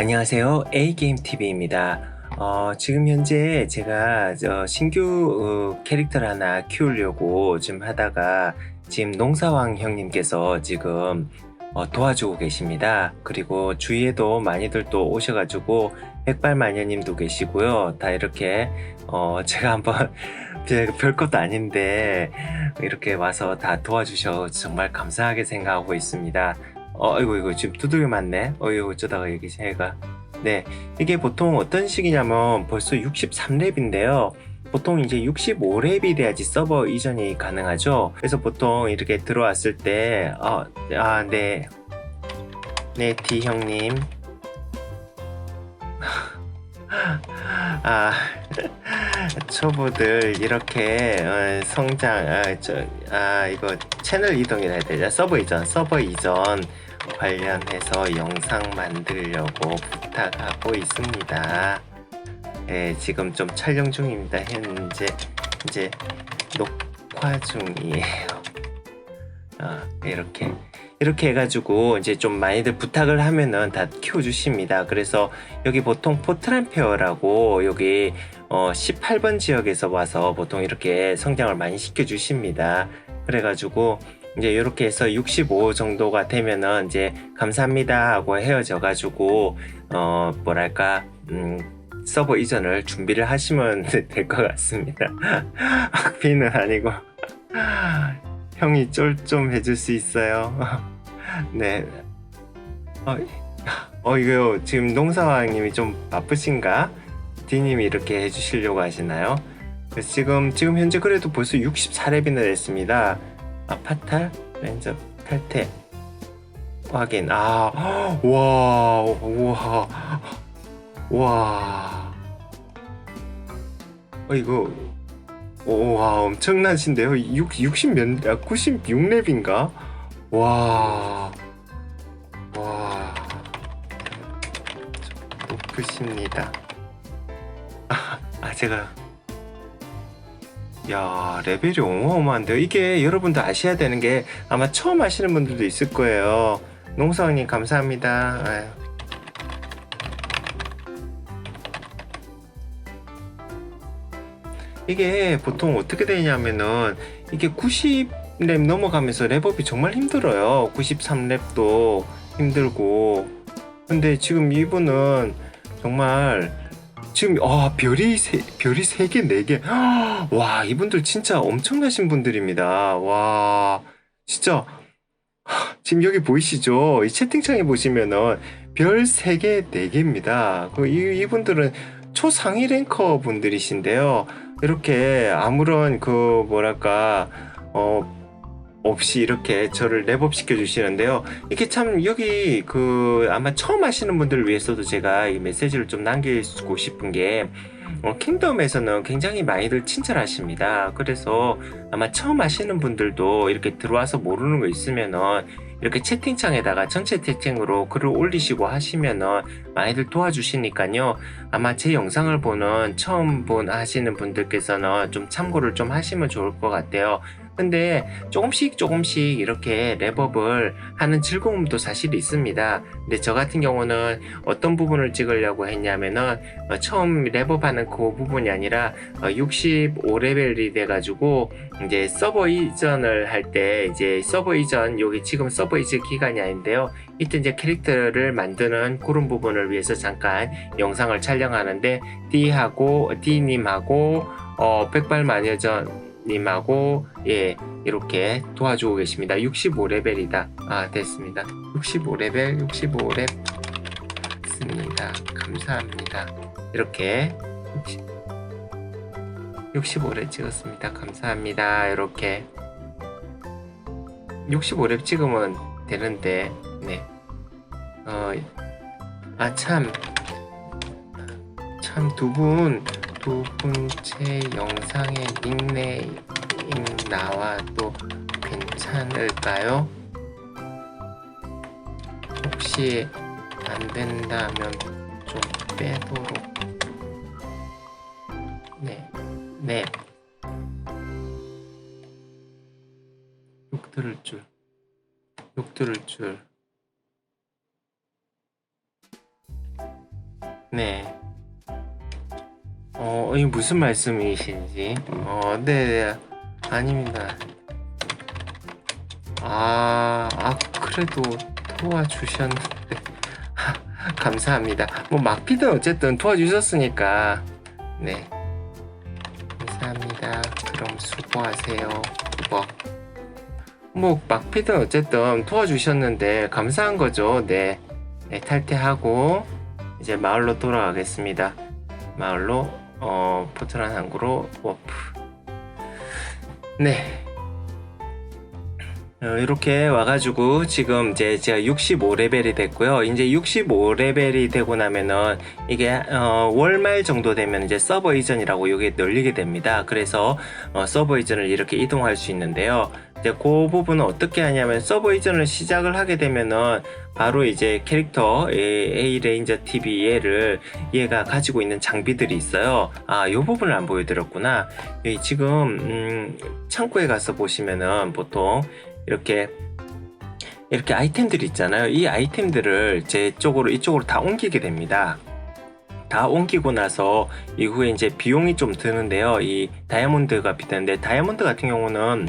안녕하세요. A게임TV입니다. 어, 지금 현재 제가 저 신규 어, 캐릭터를 하나 키우려고 지금 하다가 지금 농사왕 형님께서 지금 어, 도와주고 계십니다. 그리고 주위에도 많이들 또 오셔가지고 백발마녀님도 계시고요. 다 이렇게 어, 제가 한번 제가 별것도 아닌데 이렇게 와서 다 도와주셔 정말 감사하게 생각하고 있습니다. 어, 아이고, 이거 지금 두들겨 맞네. 어이구, 어쩌다가 여기 새가. 네. 이게 보통 어떤 식이냐면 벌써 63렙인데요. 보통 이제 65렙이 돼야지 서버 이전이 가능하죠. 그래서 보통 이렇게 들어왔을 때, 어, 아, 네. 네, D 형님. 아, 초보들 이렇게 어, 성장, 아, 저, 아, 이거 채널 이동이라 해야 되죠. 서버 이전, 서버 이전 관련해서 영상 만들려고 부탁하고 있습니다. 네, 지금 좀 촬영 중입니다. 현재 이제 녹화 중이에요. 아, 이렇게 이렇게 해가지고 이제 좀 많이들 부탁을 하면은 다 키워주십니다. 그래서 여기 보통 포트란페어라고 여기 어 18번 지역에서 와서 보통 이렇게 성장을 많이 시켜주십니다. 그래가지고 이제 이렇게 해서 65 정도가 되면은 이제 감사합니다 하고 헤어져 가지고 어 뭐랄까 음 서버 이전을 준비를 하시면 될 것 같습니다. 악비는 아니고 형이 쫄 좀 해줄 수 있어요. 네. 어, 어 이거 지금 농사왕님이 좀 바쁘신가? 디님이 이렇게 해주시려고 하시나요? 지금 지금 현재 그래도 벌써 64렙이나 됐습니다. 아 파탈 렌저 탈퇴 확인. 아, 와, 우와, 와. 어 이거 와 엄청나신데요. 6 60 몇, 아, 96렙인가? 와, 와, 높으십니다. 아, 아 제가 야 레벨이 어마어마한데요. 이게 여러분도 아셔야 되는 게 아마 처음 하시는 분들도 있을 거예요. 농사원님 감사합니다. 아유. 이게 보통 어떻게 되냐면은 이게 90렙 넘어가면서 랩업이 정말 힘들어요. 93렙도 힘들고. 근데 지금 이분은 정말 지금 아 별이 세, 별이 세 개, 네 개. 와, 이분들 진짜 엄청나신 분들입니다. 와, 진짜 하, 지금 여기 보이시죠? 이 채팅창에 보시면은 별 세 개, 네 개입니다. 그 이, 이분들은 초상위 랭커 분들이신데요. 이렇게 아무런 그 뭐랄까 어 없이 이렇게 저를 랩업 시켜 주시는데요. 이게 참 여기 그 아마 처음 하시는 분들을 위해서도 제가 이 메시지를 좀 남기고 싶은 게 어, 킹덤에서는 굉장히 많이들 친절하십니다. 그래서 아마 처음 하시는 분들도 이렇게 들어와서 모르는 거 있으면은 이렇게 채팅창에다가 전체 채팅으로 글을 올리시고 하시면은 많이들 도와주시니까요. 아마 제 영상을 보는 처음 본 하시는 분들께서는 좀 참고를 좀 하시면 좋을 것 같아요. 근데 조금씩 조금씩 이렇게 랩업을 하는 즐거움도 사실 있습니다. 근데 저 같은 경우는 어떤 부분을 찍으려고 했냐면은 어, 처음 랩업하는 그 부분이 아니라 어, 65레벨이 돼가지고 이제 서버 이전을 할 때 이제 서버 이전 여기 지금 서버 이전 기간이 아닌데요. 이때 이제 캐릭터를 만드는 그런 부분을 위해서 잠깐 영상을 촬영하는데 D하고 D님하고 어, 백발마녀전 님하고 예 이렇게 도와주고 계십니다. 65레벨이다. 아 됐습니다. 65레벨 65렙 습니다. 감사합니다. 이렇게 65렙 찍었습니다. 감사합니다. 이렇게 65렙 찍으면 되는데 네. 어, 아, 참. 참, 두 분, 두 번째 영상에 닉네임 나와도 괜찮을까요? 혹시 안 된다면 좀 빼도록. 네, 네. 욕 들을 줄. 욕 들을 줄. 네. 어, 이 무슨 말씀이신지. 어, 네, 네. 아닙니다. 아, 아, 그래도 도와주셨는데. 감사합니다. 뭐, 막피든 어쨌든 도와주셨으니까. 네. 감사합니다. 그럼 수고하세요. 뭐. 뭐, 막피든 어쨌든 도와주셨는데, 감사한 거죠. 네. 네, 탈퇴하고, 이제 마을로 돌아가겠습니다. 마을로 어 포트란 항구로 워프. 네. 어, 이렇게 와가지고 지금 이제 제가 65레벨이 됐고요. 이제 65레벨이 되고 나면은 이게 어, 월말 정도 되면 이제 서버 이전이라고 이게 열리게 됩니다. 그래서 어, 서버 이전을 이렇게 이동할 수 있는데요. 이제 그 부분은 어떻게 하냐면 서버 이전을 시작을 하게 되면은 바로 이제 캐릭터 A 레인저 TV 얘를 얘가 가지고 있는 장비들이 있어요. 아, 이 부분을 안 보여드렸구나. 이 지금 음, 창고에 가서 보시면은 보통 이렇게 이렇게 아이템들이 있잖아요. 이 아이템들을 제 쪽으로 이쪽으로 다 옮기게 됩니다. 다 옮기고 나서 이후에 이제 비용이 좀 드는데요. 이 다이아몬드가 비싼데 다이아몬드 같은 경우는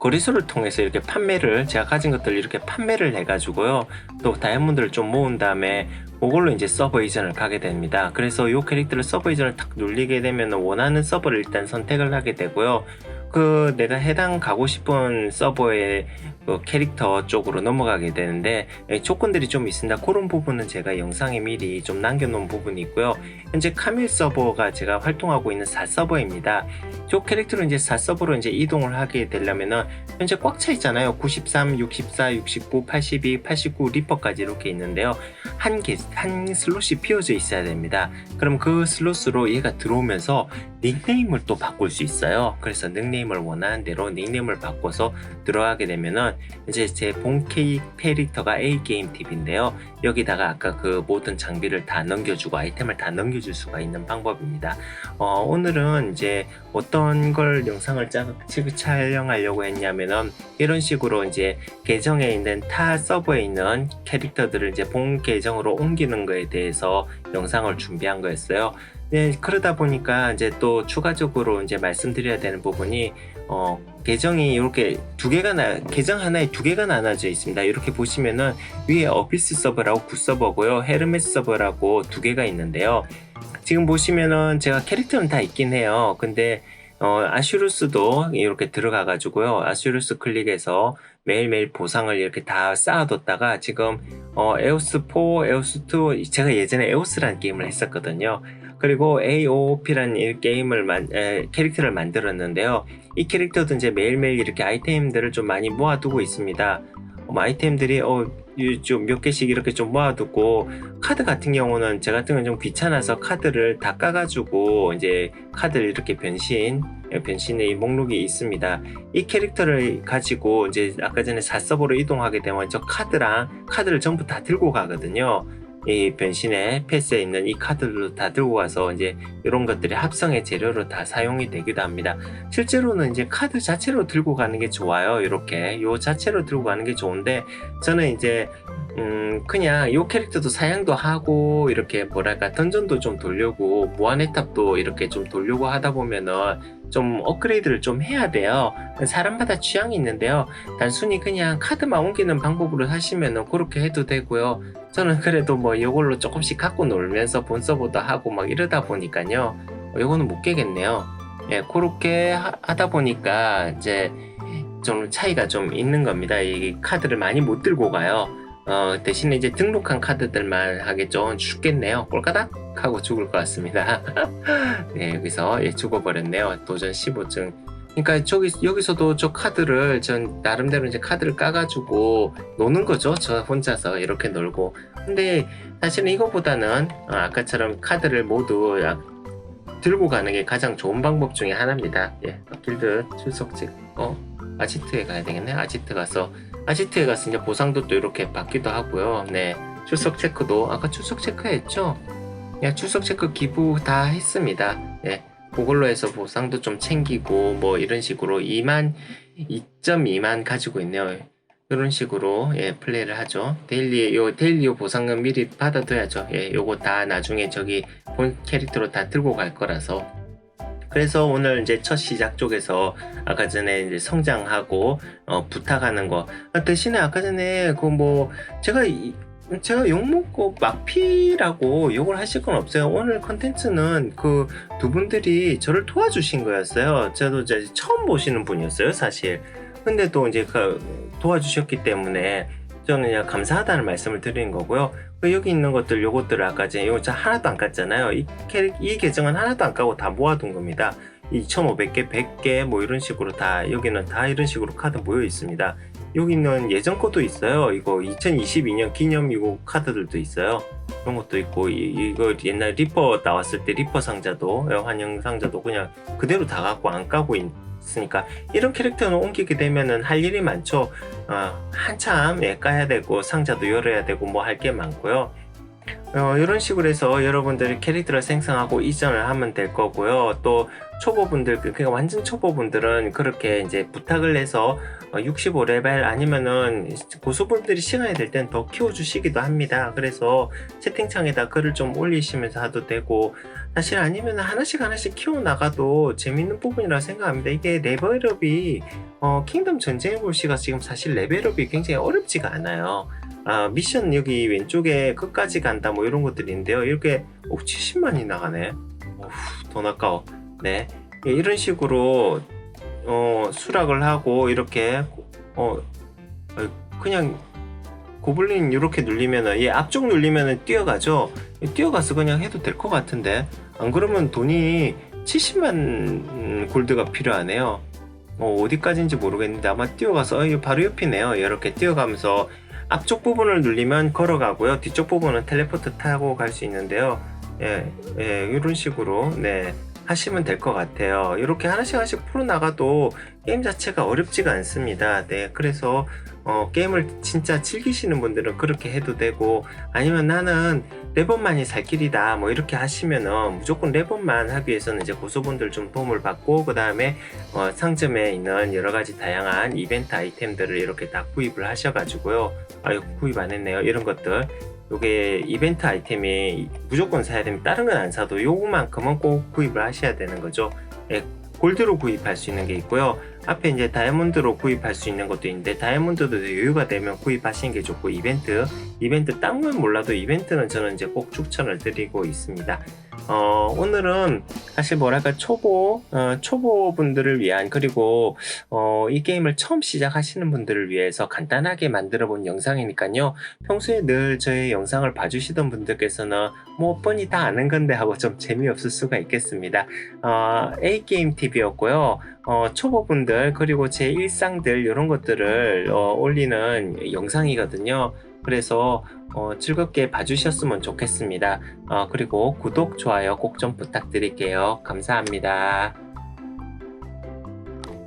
거래소를 통해서 이렇게 판매를 제가 가진 것들 이렇게 판매를 해가지고요. 또 다이아몬드를 좀 모은 다음에 그걸로 이제 서버 이전을 가게 됩니다. 그래서 이 캐릭터를 서버 이전을 탁 눌리게 되면 원하는 서버를 일단 선택을 하게 되고요. 그 내가 해당 가고 싶은 서버의 그 캐릭터 쪽으로 넘어가게 되는데 예, 조건들이 좀 있습니다. 그런 부분은 제가 영상에 미리 좀 남겨놓은 부분이 있고요. 현재 카밀 서버가 제가 활동하고 있는 4서버입니다. 저 캐릭터로 이제 4서버로 이제 이동을 하게 되려면은 현재 꽉 차 있잖아요. 93, 64, 69, 82, 89 리퍼까지 이렇게 있는데요. 한 개, 한 슬롯이 비어져 있어야 됩니다. 그럼 그 슬롯으로 얘가 들어오면서 닉네임을 또 바꿀 수 있어요. 그래서 닉네임을 원하는 대로 닉네임을 바꿔서 들어가게 되면은 이제 제 본 캐릭터가 A 게임 팁인데요. 여기다가 아까 그 모든 장비를 다 넘겨주고 아이템을 다 넘겨줄 수가 있는 방법입니다. 어, 오늘은 이제 어떤 걸 영상을 짜, 촬영하려고 했냐면은 이런 식으로 이제 계정에 있는 타 서버에 있는 캐릭터들을 이제 본 계정으로 옮기는 거에 대해서 영상을 준비한 거였어요. 네, 그러다 보니까 이제 또 추가적으로 이제 말씀드려야 되는 부분이 어, 계정이 이렇게 두 개가 나, 계정 하나에 두 개가 나눠져 있습니다. 이렇게 보시면은 위에 어피스 서버라고 구 서버고요. 헤르메스 서버라고 두 개가 있는데요. 지금 보시면은 제가 캐릭터는 다 있긴 해요. 근데 어, 아슈루스도 이렇게 들어가 가지고요. 아슈루스 클릭해서 매일매일 보상을 이렇게 다 쌓아뒀다가 지금 어, 에오스 4, 에오스 2 제가 예전에 에오스라는 게임을 했었거든요. 그리고 AOP라는 이 게임을 만, 에, 캐릭터를 만들었는데요. 이 캐릭터도 이제 매일매일 이렇게 아이템들을 좀 많이 모아두고 있습니다. 어, 아이템들이 어, 좀몇 개씩 이렇게 좀 모아두고 카드 같은 경우는 제 같은 경우는 좀 귀찮아서 카드를 다 까가지고 이제 카드를 이렇게 변신 예, 변신의 이 목록이 있습니다. 이 캐릭터를 가지고 이제 아까 전에 4서버로 이동하게 되면 저 카드랑 카드를 전부 다 들고 가거든요. 이 변신의 패스에 있는 이 카드를 다 들고 가서 이제 이런 것들이 합성의 재료로 다 사용이 되기도 합니다. 실제로는 이제 카드 자체로 들고 가는 게 좋아요. 이렇게 요 자체로 들고 가는 게 좋은데 저는 이제 음 그냥 요 캐릭터도 사양도 하고 이렇게 뭐랄까 던전도 좀 돌려고 무한의 탑도 이렇게 좀 돌려고 하다 보면은 좀 업그레이드를 좀 해야 돼요. 사람마다 취향이 있는데요. 단순히 그냥 카드만 옮기는 방법으로 하시면은 그렇게 해도 되고요. 저는 그래도 뭐 이걸로 조금씩 갖고 놀면서 본 서버도 하고 막 이러다 보니까요. 이거는 못 깨겠네요. 예, 그렇게 하, 하다 보니까 이제 좀 차이가 좀 있는 겁니다. 이 카드를 많이 못 들고 가요. 어, 대신에 이제 등록한 카드들만 하겠죠. 죽겠네요. 꼴까닥 하고 죽을 것 같습니다. 네, 여기서 예, 죽어버렸네요. 도전 15층. 그러니까 저기 여기서도 저 카드를 전 나름대로 이제 카드를 까가지고 노는 거죠. 저 혼자서 이렇게 놀고. 근데 사실은 이거보다는 어, 아까처럼 카드를 모두 약 들고 가는 게 가장 좋은 방법 중에 하나입니다. 예, 길드 출석직 어 아지트에 가야 되겠네. 아지트 가서 가서 이제 보상도 또 이렇게 받기도 하고요. 네, 출석 체크도 아까 출석 체크했죠. 예, 출석 체크 기부 다 했습니다. 예, 그걸로 해서 보상도 좀 챙기고 뭐 이런 식으로 2만 2.2만 가지고 있네요. 이런 식으로 예, 플레이를 하죠. 데일리 요 데일리 보상금 미리 받아둬야죠. 예, 요거 다 나중에 저기 본 캐릭터로 다 들고 갈 거라서. 그래서 오늘 이제 첫 시작 쪽에서 아까 전에 이제 성장하고 어, 부탁하는 거 아, 대신에 아까 전에 그 뭐 제가 이- 제가 욕먹고 막피라고 욕을 하실 건 없어요. 오늘 컨텐츠는 그 두 분들이 저를 도와주신 거였어요. 저도 이제 처음 보시는 분이었어요, 사실. 근데 또 이제 그 도와주셨기 때문에 저는 그냥 감사하다는 말씀을 드리는 거고요. 그 여기 있는 것들, 요것들을 아까 전에 저 하나도 안 깠잖아요. 이, 이 계정은 하나도 안 까고 다 모아둔 겁니다. 2,500개, 100개 뭐 이런 식으로 다 여기는 다 이런 식으로 카드 모여 있습니다. 여기는 예전 것도 있어요. 이거 2022년 기념 이거 카드들도 있어요. 그런 것도 있고 이, 이거 옛날 리퍼 나왔을 때 리퍼 상자도 예, 환영 상자도 그냥 그대로 다 갖고 안 까고 있 으니까 이런 캐릭터는 옮기게 되면은 할 일이 많죠. 어, 한참 예, 까야 되고 상자도 열어야 되고 뭐 할 게 많고요. 어, 이런 식으로 해서 여러분들이 캐릭터를 생성하고 이전을 하면 될 거고요. 또 초보분들, 그러니까 완전 초보분들은 그렇게 이제 부탁을 해서 65레벨 아니면은 고수분들이 시간이 될 땐 더 키워주시기도 합니다. 그래서 채팅창에다 글을 좀 올리시면서 하도 되고 사실 아니면 하나씩 하나씩 키워나가도 재밌는 부분이라 생각합니다. 이게 레벨업이 어, 킹덤 전쟁의 볼시가 지금 사실 레벨업이 굉장히 어렵지가 않아요. 아, 미션 여기 왼쪽에 끝까지 간다 뭐 이런 것들인데요. 이렇게 오, 70만이 나가네. 어후, 돈 아까워. 네. 예, 이런 식으로 어, 수락을 하고 이렇게 어, 어, 그냥 고블린 이렇게 눌리면은 얘 앞쪽 눌리면은 뛰어가죠. 뛰어가서 그냥 해도 될 것 같은데 안 그러면 돈이 70만 골드가 필요하네요. 어, 어디까지인지 모르겠는데 아마 뛰어가서 어, 바로 옆이네요. 이렇게 뛰어가면서 앞쪽 부분을 눌리면 걸어가고요. 뒤쪽 부분은 텔레포트 타고 갈 수 있는데요. 예, 예, 이런 식으로 네 하시면 될 것 같아요. 이렇게 하나씩 하나씩 풀어 나가도 게임 자체가 어렵지가 않습니다. 네, 그래서 어, 게임을 진짜 즐기시는 분들은 그렇게 해도 되고 아니면 나는 레번만이 살 길이다 뭐 이렇게 하시면은 무조건 레번만 하기 위해서는 이제 고수분들 좀 도움을 받고 그 다음에 어, 상점에 있는 여러 가지 다양한 이벤트 아이템들을 이렇게 다 구입을 하셔가지고요. 아유 구입 안 했네요. 이런 것들 요게 이벤트 아이템이 무조건 사야 됩니다. 다른 건 안 사도 요거만큼은 꼭 구입을 하셔야 되는 거죠. 예, 골드로 구입할 수 있는 게 있고요. 앞에 이제 다이아몬드로 구입할 수 있는 것도 있는데 다이아몬드도 여유가 되면 구입하시는 게 좋고 이벤트 이벤트 딴건 몰라도 이벤트는 저는 이제 꼭 추천을 드리고 있습니다. 어, 오늘은 사실 뭐랄까 초보 어, 초보 분들을 위한 그리고 어, 이 게임을 처음 시작하시는 분들을 위해서 간단하게 만들어 본 영상이니까요. 평소에 늘 저의 영상을 봐주시던 분들께서는 뭐 뻔히 다 아는 건데 하고 좀 재미없을 수가 있겠습니다. 어, A 게임 TV였고요. 어, 초보분들 그리고 제 일상들 이런 것들을 어, 올리는 영상이거든요. 그래서 어, 즐겁게 봐주셨으면 좋겠습니다. 어, 그리고 구독, 좋아요 꼭 좀 부탁드릴게요. 감사합니다.